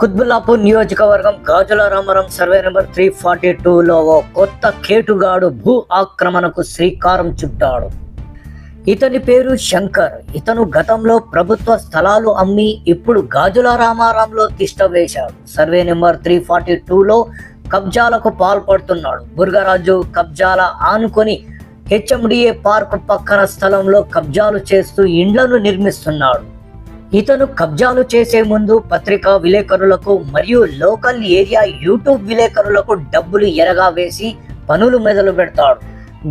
కుత్బుల్లాపూర్ నియోజకవర్గం Gajula Ramaram survey number three forty టూలో ఓ కొత్త కేటుగాడు భూ ఆక్రమణకు శ్రీకారం చుట్టాడు. ఇతని పేరు శంకర్. ఇతను గతంలో ప్రభుత్వ స్థలాలు అమ్మి ఇప్పుడు గాజుల రామారంలో తిష్ట వేశాడు. సర్వే నెంబర్ త్రీ ఫార్టీ టూలో కబ్జాలకు పాల్పడుతున్నాడు. బుర్గరాజు కబ్జాల ఆనుకొని హెచ్ఎండిఏ పార్క్ పక్కన స్థలంలో కబ్జాలు చేస్తూ ఇండ్లను నిర్మిస్తున్నాడు. ఇతను కబ్జాలు చేసే ముందు పత్రికా విలేకరులకు మరియు లోకల్ ఏరియా యూట్యూబ్ విలేకరులకు డబ్బులు ఎరగా వేసి పనులు మెదలు పెడతాడు.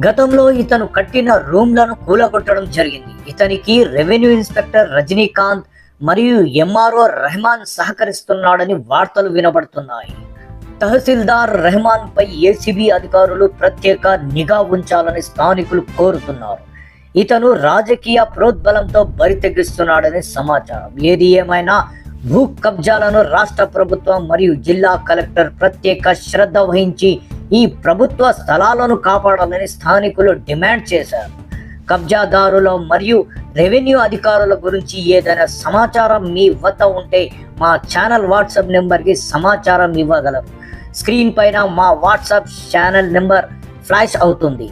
గతంలో ఇతను కట్టిన రూమ్లను కూలగొట్టడం జరిగింది. ఇతనికి రెవెన్యూ ఇన్స్పెక్టర్ రజనీకాంత్ మరియు ఎంఆర్ఓ రెహమాన్ సహకరిస్తున్నాడని వార్తలు వినబడుతున్నాయి. తహసీల్దార్ రెహమాన్ పై ఏసీబీ అధికారులు ప్రత్యేక నిఘా ఉంచాలని స్థానికులు కోరుతున్నారు. ఇతను రాజకీయ ప్రోద్బలంతో బరితెగిస్తున్నాడని సమాచారం. ఏది ఏమైనా భూ కబ్జాలను రాష్ట్ర ప్రభుత్వం మరియు జిల్లా కలెక్టర్ ప్రత్యేక శ్రద్ధ వహించి ఈ ప్రభుత్వ స్థలాలను కాపాడాలని స్థానికులు డిమాండ్ చేశారు. కబ్జాదారుల మరియు రెవెన్యూ అధికారుల గురించి ఏదైనా సమాచారం మీ వద్ద ఉంటే మా ఛానల్ వాట్సాప్ నెంబర్కి సమాచారం ఇవ్వగలరు. స్క్రీన్ పైన మా వాట్సాప్ ఛానల్ నెంబర్ ఫ్లాష్ అవుతుంది.